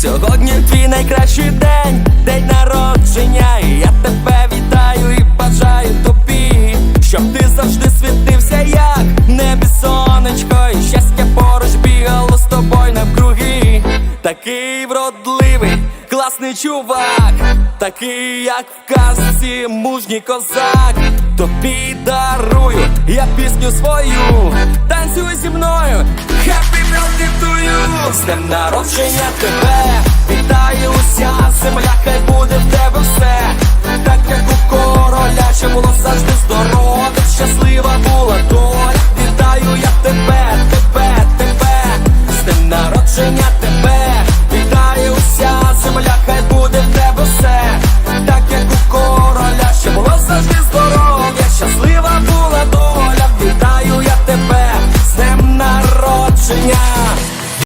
Сьогодні твій найкращий день, день народження, і я тебе вітаю і бажаю тобі, щоб ти завжди світився, як небі сонечко, і щастя поруч бігало з тобою навкруги, такий вродливий класний чувак, такий, як в казці, мужній козак. Тобі дарую я пісню свою, танцюй зі мною, to you. З днем народження тебе. Вітає уся земля, хай буде в тебе все. Так як у короля, було завжди здорове, щаслива